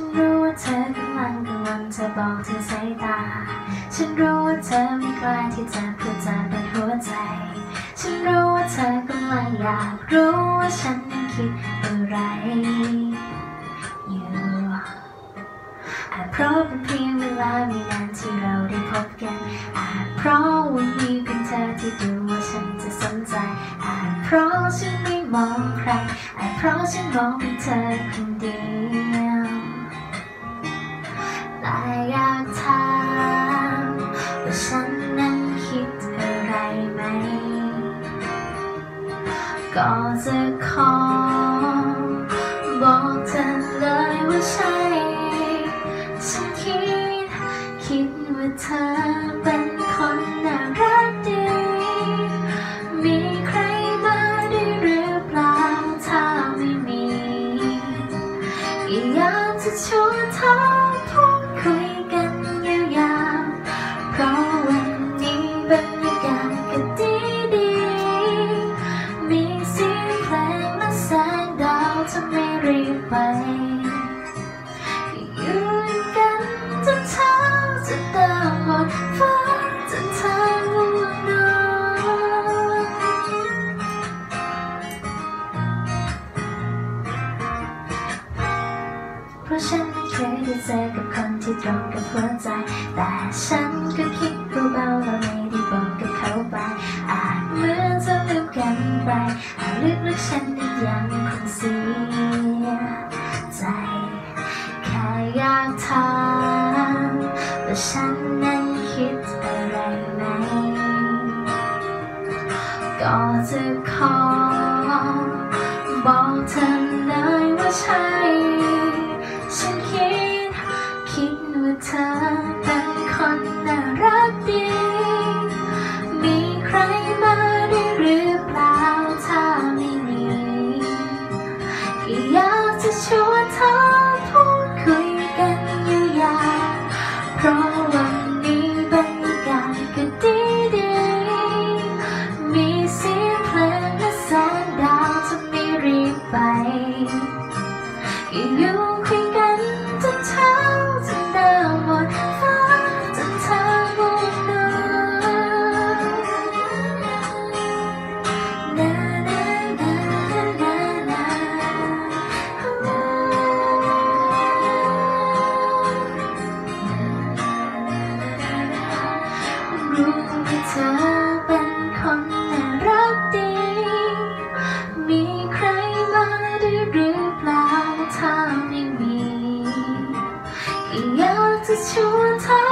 ฉันรู้ว่าเธอกำลังกังวลเธอบอกเธอสายตา ฉันรู้ว่าเธอไม่กล้าที่จะพูดจาเปิดหัวใจ ฉันรู้ว่าเธอกำลังอยากรู้ว่าฉันนั้นคิดอะไรอยู่อาจเพราะเป็นเพียงเวลาไม่นานที่เราได้พบกัน อาจเพราะว่ามีเพียงเธอที่ดูว่าฉันจะสนใจ อาจเพราะฉันไม่มองใคร อาจเพราะฉันมองเพียงเธอคนเดียว ก็จะขอ บอกเธอเลยว่าใช่ ฉันคิด คิดว่าเธอเป็นคนน่ารักดี มีใครมาด้วยหรือเปล่าถ้าไม่มีอยากจะชวนเธอพูดคุยกันยา เพราะฉันเคยได้เจอกับคนที่ตรงกับหัวใจ แต่ฉันก็คิดเบาๆแล้วไม่ได้บอกกับเขาไป อาจเหมือนจะลืมกันไปอาจลึกๆฉันนั้นยังคงเสียใจ แค่อยากถามว่าฉันนั้นคิดอะไรไหม ก็จะขอบอกเธอเลยว่าใช่ ก็อยู่คุยกันจนเช้าจนดาหมดฟ้าจนเธอง่วงนอนนานานานานารู้ว่าเธอเป็น ล่าถ้